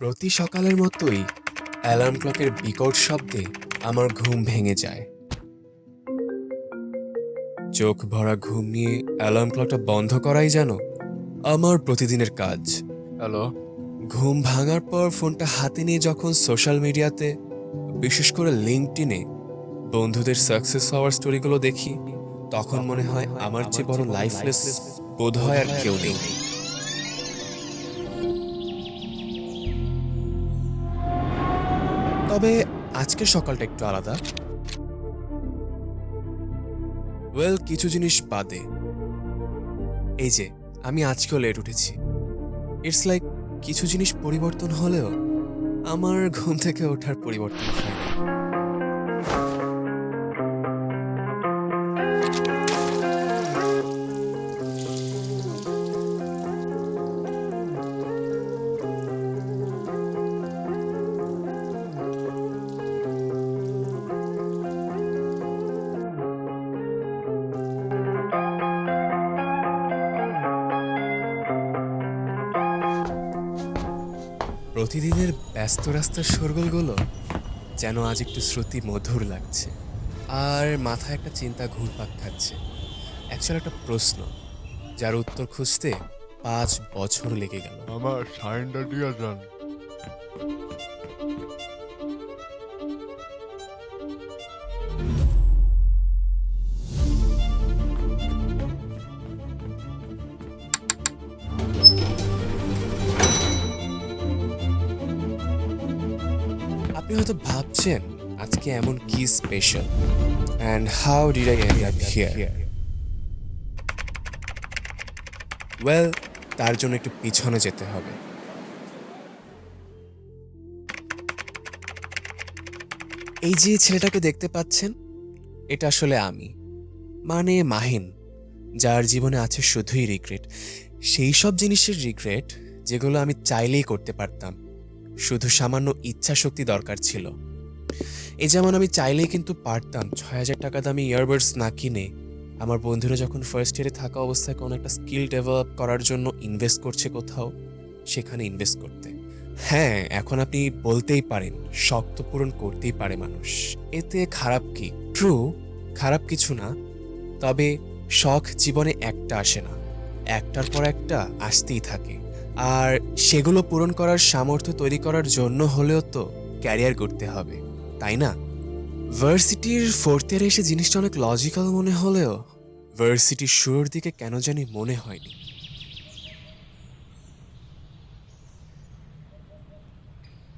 প্রতি সকালের মতোই অ্যালার্ম ক্লকের বিকট শব্দে আমার ঘুম ভেঙে যায়। চোখ ভরা ঘুম নিয়ে অ্যালার্ম ক্লকটা বন্ধ করাই যেন আমার প্রতিদিনের কাজ। হ্যালো। ঘুম ভাঙার পর ফোনটা হাতে নিয়ে যখন সোশ্যাল মিডিয়াতে বিশেষ করে লিঙ্কটিনে বন্ধুদের সাকসেস হওয়ার স্টোরিগুলো দেখি তখন মনে হয় আমার চেয়ে বড় লাইফলেস বোধ হয় আর কেউ নেই। তবে আজকের সকালটা একটু আলাদা। ওয়েল কিছু জিনিস বাদে। এই যে, আমি আজকেও লেট উঠেছি। ইটস লাইক কিছু জিনিস পরিবর্তন হলেও আমার ঘুম থেকে ওঠার পরিবর্তন হয়নি প্রতিদিনের ব্যস্ত রাস্তার শোরগোলগুলো যেন আজ একটু শ্রুতি মধুর লাগছে। আর মাথায় একটা চিন্তা ঘুরপাক খাচ্ছে। অ্যাকচুয়াল একটা প্রশ্ন, যার উত্তর খুঁজতে পাঁচ বছর লেগে গেল। আমার সাইনটা দিয়ে যান। আপনি হয়তো ভাবছেন, আজকে এমন কি special and how did I end up here well তার জন্য একটু পিছনে যেতে হবে। এই যে ছেলেটাকে দেখতে পাচ্ছেন, এটা আসলে আমি। মানে মাহিন, যার জীবনে আছে শুধুই রিগ্রেট সেই সব জিনিসের রিগ্রেট যেগুলো আমি চাইলেই করতে পারতাম। শুধু সামান্য ইচ্ছা শক্তি দরকার ছিল। এ যেমন আমি চাইলেই কিন্তু পারতাম ছয় হাজার টাকা দামি ইয়ারবাডস না কিনে আমার বন্ধুরা যখন ফার্স্ট ইয়ারে থাকা অবস্থায় কোনো একটা স্কিল ডেভেলপ করার জন্য ইনভেস্ট করছে কোথাও, সেখানে ইনভেস্ট করতে। হ্যাঁ এখন আপনি বলতেই পারেন, শখ তো পূরণ করতেই পারে মানুষ। এতে খারাপ কি? ট্রু খারাপ কিছু না। তবে শখ জীবনে একটা আসে না। একটার পর একটা আসতেই থাকে। আর সেগুলো পূরণ করার সামর্থ্য তৈরি করার জন্য হলেও তো ক্যারিয়ার করতে হবে, তাই না? ভার্সিটির ফোর্থ ইয়ারে এসে জিনিসটা অনেক লজিক্যাল মনে হলেও ভার্সিটির শুরুর দিকে কেন জানি মনে হয়নি।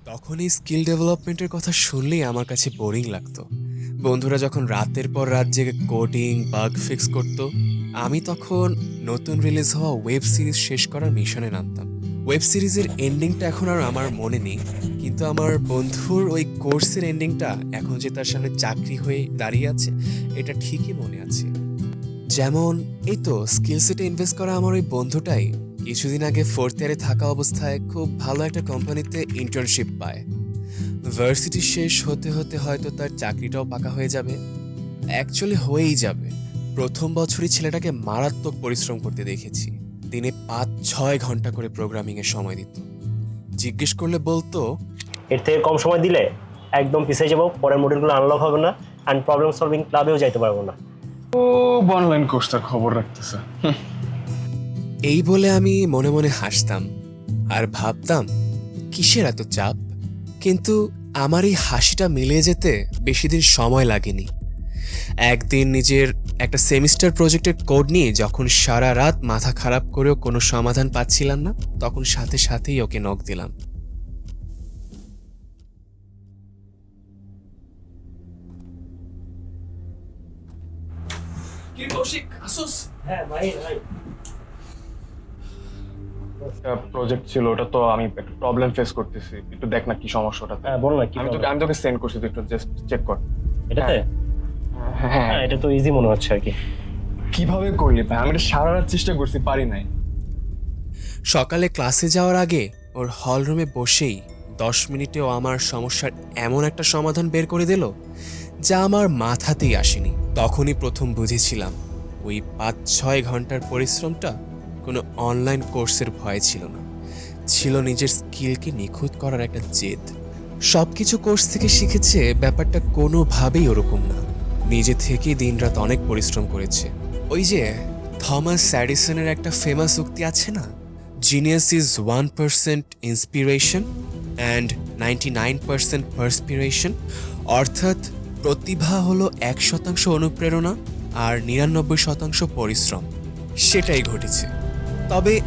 তখন এই স্কিল ডেভেলপমেন্টের কথা শুনলেই আমার কাছে বোরিং লাগতো। বন্ধুরা যখন রাতের পর রাত জেগে কোডিং, বাগ ফিক্স করত আমি তখন নতুন রিলিজ হওয়া ওয়েব সিরিজ শেষ করার মিশনে নামতাম। ওয়েব সিরিজের এন্ডিংটা এখন আর আমার মনে নেই, কিন্তু আমার বন্ধুর ওই কোর্সের এন্ডিংটা এখন যে তার সামনে চাকরি হয়ে দাঁড়িয়ে আছে, এটা ঠিকই মনে আছে। যেমন, এই তো স্কিল সেটে ইনভেস্ট করা আমার ওই বন্ধুটাই কিছুদিন আগে ফোর্থ ইয়ারে থাকা অবস্থায় খুব ভালো একটা কোম্পানিতে ইন্টার্নশিপ পায়। ভার্সিটি শেষ হতে হতে হয়তো তার চাকরিটাও পাকা হয়ে যাবে। অ্যাকচুয়ালি হয়েই যাবে। প্রথম বছরই ছেলেটাকে মারাত্মক পরিশ্রম করতে দেখেছি। দিনে পাঁচ ছয় ঘণ্টা করে প্রোগ্রামিং এ সময় দিত। জিজ্ঞেস করলে বলতো এর থেকে কম সময় দিলে একদম পিছিয়ে যাব পরের মডিউলগুলো আনলক হবে না অ্যান্ড প্রবলেম সলভিং ক্লাবেও যাইতে পারব না। ও অনলাইন কোর্সটার খবর রাখতেছে। এই বলে আমি মনে মনে হাসতাম আর ভাবতাম কিসের এত চাপ? কিন্তু আমার এই হাসিটা মিলে যেতে বেশি দিন সময় লাগেনি। একদিন নিজের একটা সেমিস্টার প্রজেক্টের কোড নিয়ে যখন সারা রাত মাথা খারাপ করেও কোনো সমাধান পাচ্ছিলাম না তখন সাথে সাথেই ওকে নক দিলাম। হ্যাঁ প্রজেক্ট ছিল ওটা তো আমি একটু প্রবলেম ফেস করতেছি। একটু দেখ না কি সমস্যাটা হ্যাঁ বলো না কি আমি তোকে আমি তোকে সেন্ড করছি তুই একটু জাস্ট চেক কর। এটাতে? হ্যাঁ এটা তো ইজি মনে হচ্ছে আর কি। কীভাবে করলি ভাই? আমি এটা সারা রাত চেষ্টা করছি পারি নাই। সকালে ক্লাসে যাওয়ার আগে ওর হল রুমে বসেই দশ মিনিটেও আমার সমস্যার এমন একটা সমাধান বের করে দিল যা আমার মাথাতেই আসেনি। তখনই প্রথম বুঝেছিলাম ওই পাঁচ ছয় ঘণ্টার পরিশ্রমটা কোনো অনলাইন কোর্সের ভয় ছিল না। ছিল নিজের স্কিলকে নিখুঁত করার একটা জেদ। সবকিছু কোর্স থেকে শিখেছে ব্যাপারটা কোনোভাবেই ওরকম না। নিজে থেকে দিনরাত অনেক পরিশ্রম করেছে। ওই যে থমাস স্যাডিসনের একটা ফেমাস উক্তি আছে না? Genius is one percent inspiration and ninety nine percent perspiration অর্থাৎ প্রতিভা হলো এক শতাংশ অনুপ্রেরণা আর নিরানব্বই শতাংশ পরিশ্রম। সেটাই ঘটেছে। তবে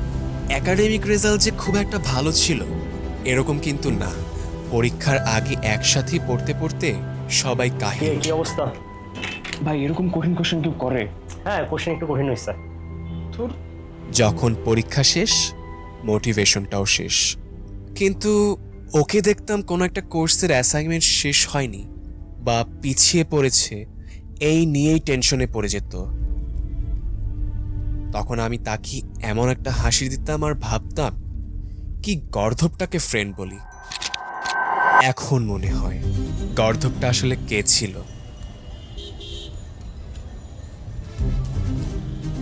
একাডেমিক রেজাল্ট যে খুব একটা ভালো ছিল, এরকম কিন্তু না। পরীক্ষার আগে একসাথে পড়তে পড়তে সবাই কি কাহিল কি অবস্থা? ভাই এরকম কঠিন কোশ্চেন কেউ করে? হ্যাঁ কোশ্চেন একটু কঠিন হয়েছে। তোর যখন পরীক্ষা শেষ মোটিভেশনটাও শেষ। কিন্তু ওকে দেখতাম কোনো একটা কোর্সের অ্যাসাইনমেন্ট শেষ হয়নি বা পিছিয়ে পড়েছে এই নিয়েই টেনশনে পড়ে যেত। তখন আমি তাকে এমন একটা হাসি দিতাম আর ভাবতাম কি গর্ধবটাকে ফ্রেন্ড বলি। এখন মনে হয় গর্ধবটা আসলে কে ছিল?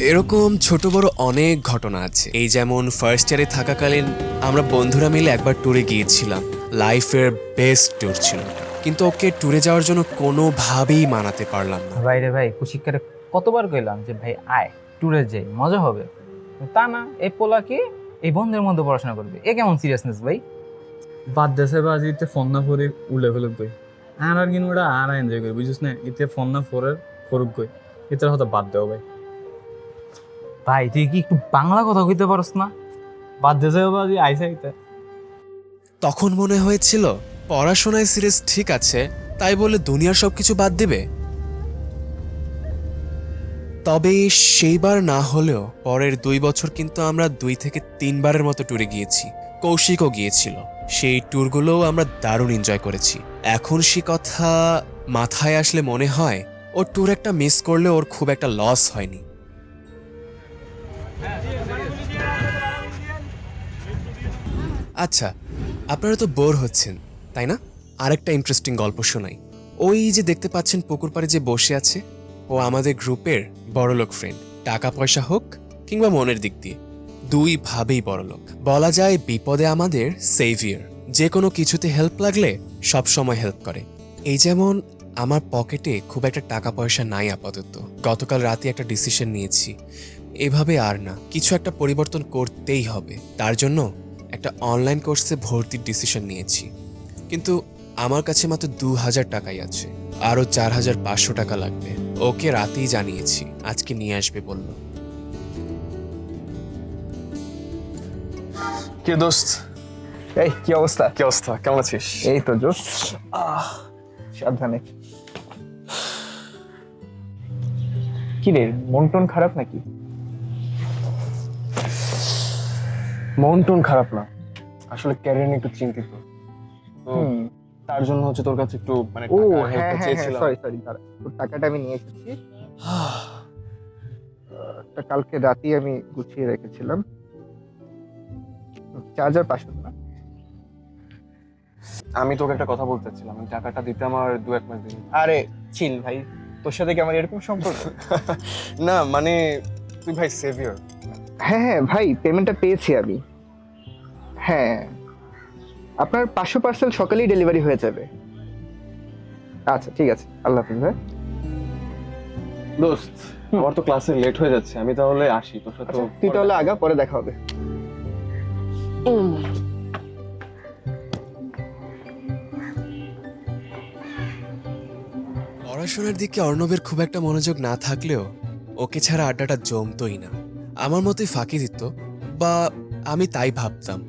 এরকম ছোট বড় অনেক ঘটনা আছে। এই যেমন ফার্স্ট ইয়ারে থাকাকালীন আমরা বন্ধুরা মিলে একবার ট্যুরে গিয়েছিলাম। লাইফের বেস্ট ট্যুর ছিল। কিন্তু ওকে ট্যুরে যাওয়ার জন্য কোনোভাবেই মানাতে পারলাম না। ভাই রে ভাই কুশিকারে কতবার কইলাম যে ভাই আয় ট্যুরে যাই মজা হবে। তা না এই পোলা কি এই বন্ধের মধ্যে পড়াশোনা করবে? এ কেমন সিরিয়াসনেস ভাই? বাদ দেশে বা ইতে ফোন না ফরে উলে ফেলে গই আর আর কিন্তু ওটা আর এনজয় করি বুঝিস না? ইতে ফোন না ফোরের ফরুক গই এটার হয়তো বাদ দেও ভাই। ভাই, তুই কি একটু বাংলা কথা কইতে পারস না? বাদ দেশে বা আইসা ইতে তখন মনে হয়েছিল, পড়াশোনায় সিরিয়াস ঠিক আছে, তাই বলে দুনিয়ার সবকিছু বাদ দেবে। তবে সেইবার না হলেও পরের দুই বছর কিন্তু আমরা দুই থেকে তিনবারের মতো ট্যুরে গিয়েছি, কৌশিকও গিয়েছিল। সেই ট্যুরগুলোও আমরা দারুণ এনজয় করেছি। এখন সে কথা মাথায় আসলে মনে হয়, ও ট্যুর একটা মিস করলে ওর খুব একটা লস হয়নি। আচ্ছা আপনারা তো বোর হচ্ছেন, তাই না? আরেকটা ইন্টারেস্টিং গল্প শোনাই। ওই যে দেখতে পাচ্ছেন পুকুর পাড়ে যে বসে আছে, ও আমাদের গ্রুপের বড়লোক ফ্রেন্ড টাকা পয়সা হোক কিংবা মনের দিক দিয়ে, দুই ভাবেই বড়লোক। বলা যায় বিপদে আমাদের সেভিয়ার যে কোনো কিছুতে হেল্প লাগলে সব সময় হেল্প করে। এই যেমন আমার পকেটে খুব একটা টাকা পয়সা নাই আপাতত। গতকাল রাতে একটা ডিসিশন নিয়েছি। এভাবে আর না, কিছু একটা পরিবর্তন করতেই হবে। তার জন্য একটা অনলাইন কোর্সে ভর্তির ডিসিশন নিয়েছি। কিন্তু আমার কাছে মাত্র দু হাজার টাকাই আছে। আরও চার হাজার পাঁচশো টাকা লাগবে। ওকে রাতেই জানিয়েছি আজকে নিয়ে আসবে বলল। কে দোস্ত? এই কি অবস্থা? কি অবস্থা? কেমন আছিস? এই তো জোস সাবধানে। কি রে মন টন খারাপ নাকি? মন টন খারাপ না। আসলে ক্যারিয়ার নিয়ে একটু চিন্তিত। তো তার জন্য হচ্ছে তোর কাছে একটু মানে ও টাকা হ্যাঁ হ্যাঁ চেয়েছিলাম। সরি সরি দাঁড়া। তোর টাকাটা আমি নিয়ে এসেছি। কালকে রাতেই আমি গুছিয়ে রেখেছিলাম। চার হাজার পাঁচশো না। আমি তোকে একটা কথা বলতে চাচ্ছিলাম। টাকাটা দিতে আমার দু এক মাস দিন আরে চিল ভাই তোর সাথে কি আমার এরকম সম্পর্ক? না মানে তুই ভাই সেভিয়র হ্যাঁ হ্যাঁ ভাই পেমেন্টটা পেয়েছি আমি। হ্যাঁ। আপনার পাঁচশো পার্সেল সকালেই ডেলিভারি হয়ে যাবে। আচ্ছা ঠিক আছে। আল্লাহ হাফিজ ভাই। দোস্ত আমার তো ক্লাসে লেট হয়ে যাচ্ছে আমি তাহলে আসি তোর সাথে আচ্ছা তুই তাহলে আগা পরে দেখা হবে। পড়াশোনার দিকে অর্ণবের খুব একটা মনোযোগ না থাকলেও ওকে ছাড়া আড্ডাটা জমতই না। আমার মতোই ফাঁকি দিত বা আমি তাই ভাবতাম।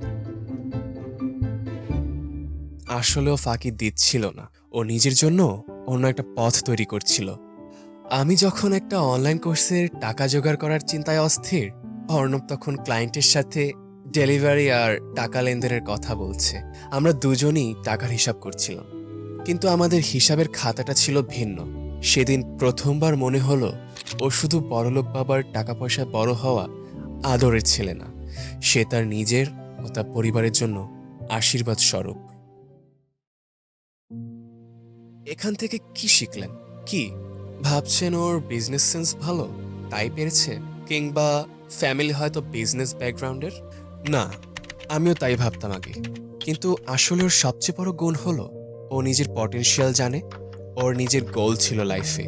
আসলেও ফাঁকি দিচ্ছিল না। ও নিজের জন্য অন্য একটা পথ তৈরি করছিল। আমি যখন একটা অনলাইন কোর্সের টাকা জোগাড় করার চিন্তায় অস্থির, অর্ণব তখন ক্লায়েন্টের সাথে ডেলিভারি আর টাকা লেনদেনের কথা বলছে। আমরা দুজনই টাকার হিসাব করছিলাম। কিন্তু আমাদের হিসাবের খাতাটা ছিল ভিন্ন। সেদিন প্রথমবার মনে হলো, ও শুধু বড়লোক বাবার টাকা পয়সা বড় হওয়া আদরের ছেলে না। সে তার নিজের ও তার পরিবারের জন্য আশীর্বাদ স্বরূপ। এখান থেকে কি শিখলেন? কি? ভাবছেন ওর বিজনেস সেন্স ভালো? তাই পেরেছে? কিংবা ফ্যামিলি হয়তো বিজনেস ব্যাকগ্রাউন্ডের না, আমিও তাই ভাবতাম আগে। কিন্তু আসলে ওর সবচেয়ে বড় গুণ হলো, ও নিজের পটেনশিয়াল জানে, ওর নিজের গোল ছিল লাইফে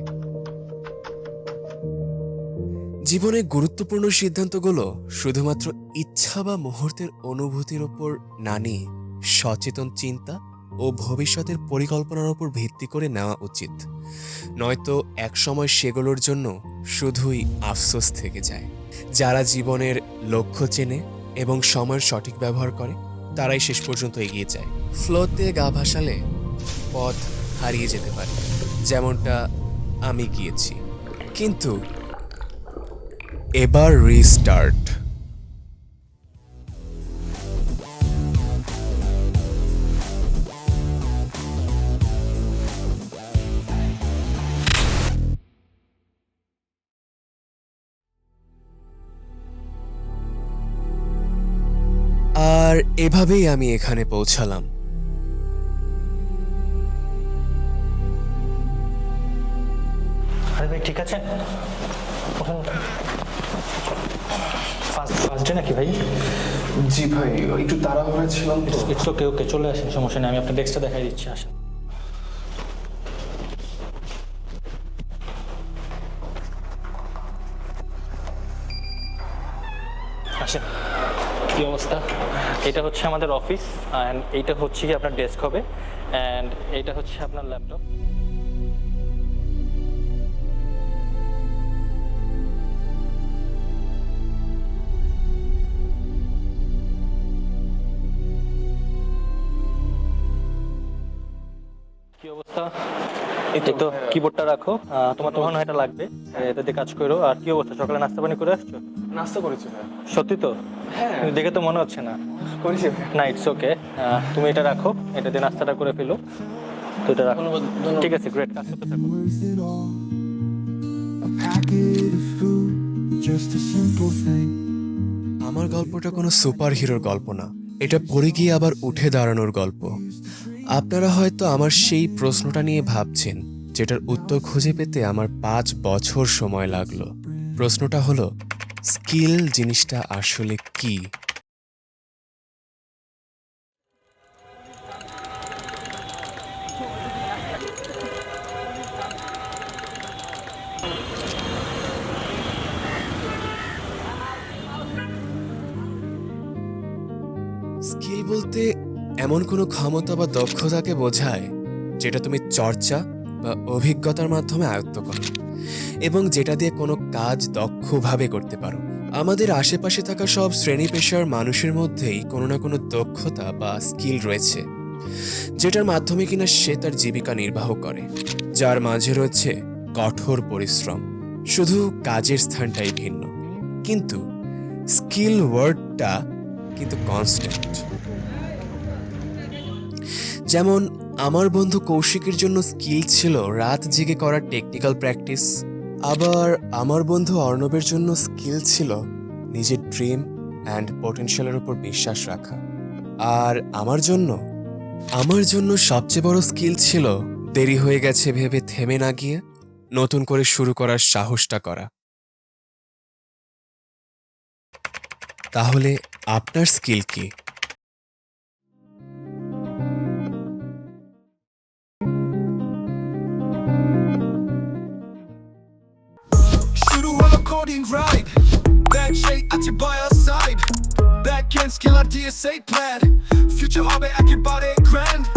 জীবনে গুরুত্বপূর্ণ সিদ্ধান্তগুলো শুধুমাত্র ইচ্ছা বা মুহূর্তের অনুভূতির ওপর না নিয়ে সচেতন চিন্তা ও ভবিষ্যতের পরিকল্পনার উপর ভিত্তি করে নেওয়া উচিত। নয়তো একসময় সেগুলোর জন্য শুধুই আফসোস থেকে যায়। যারা জীবনের লক্ষ্য চেনে এবং সময়ের সঠিক ব্যবহার করে, তারাই শেষ পর্যন্ত এগিয়ে যায়। ফ্লোতে গা ভাসালে পথ হারিয়ে যেতে পারে, যেমনটা আমি গিয়েছি। কিন্তু এবার রিস্টার্ট এভাবেই আমি এখানে পৌঁছালাম। আরে ভাই ঠিক আছে ফার্স্ট ডে নাকি ভাই? জি ভাই একটু তাড়াহুড়া ছিলাম তো। ইটস ওকে ওকে চলে আসেন সমস্যা নেই আমি আপনার ডেস্কটা দেখাই দিচ্ছি আসেন। আসেন। কি অবস্থা? এটা হচ্ছে আমাদের অফিস অ্যান্ড এইটা হচ্ছে কি আপনার ডেস্ক হবে অ্যান্ড এইটা হচ্ছে আপনার ল্যাপটপ কি অবস্থা? এই তো কিবোর্ডটা রাখো। আহ, তোমার তো মনে এটা লাগবে। এটা দিয়ে কাজ করো। আর কি অবস্থা? সকালে নাস্তা পানি করে আসছো? নাস্তা করেছি সত্যি তো? হ্যাঁ। দেখে তো মনে হচ্ছে না। করেছি। না ইটস ওকে তুমি এটা রাখো। এটা দিয়ে নাস্তাটা করে ফেলো। তো এটা রাখো। ঠিক আছে গ্রেট কাজ করতে থাকো worth it all. A packet of food, just a simple thing. আমার গল্পটা কোনো সুপার হিরোর গল্প না। এটা পড়ে গিয়ে আবার উঠে দাঁড়ানোর গল্প। আপনারা হয়তো আমার সেই প্রশ্নটা নিয়ে ভাবছেন যেটার উত্তর খুঁজে পেতে আমার পাঁচ বছর সময় লাগল। প্রশ্নটা হলো স্কিল জিনিসটা আসলে কি? স্কিল বলতে এমন কোনো ক্ষমতা বা দক্ষতাকে বোঝায় যেটা তুমি চর্চা বা অভিজ্ঞতার মাধ্যমে আয়ত্ত করো। এবং যেটা দিয়ে কোনো কাজ দক্ষভাবে করতে পারো। আমাদের আশেপাশে থাকা সব শ্রেণি পেশার মানুষের মধ্যেই কোনো না কোনো দক্ষতা বা স্কিল রয়েছে, যেটার মাধ্যমে কিনা সে তার জীবিকা নির্বাহ করে। যার মাঝে রয়েছে কঠোর পরিশ্রম, শুধু কাজের স্থানটাই ভিন্ন। কিন্তু স্কিল ওয়ার্ডটা কিন্তু কনস্ট্যান্ট যেমন, আমার বন্ধু কৌশিকের জন্য স্কিল ছিল রাত জেগে করার টেকনিক্যাল প্র্যাকটিস আবার আমার বন্ধু অর্ণবের জন্য স্কিল ছিল নিজের ড্রিম অ্যান্ড পটেনশিয়ালের উপর বিশ্বাস রাখা। আর আমার জন্য আমার জন্য সবচেয়ে বড় স্কিল ছিল দেরি হয়ে গেছে ভেবে থেমে না গিয়ে নতুন করে শুরু করার সাহসটা করা। তাহলে আপনার স্কিল কি? shake at your by our side. Backhand skill our DSA plan Future hobby, I can body grand.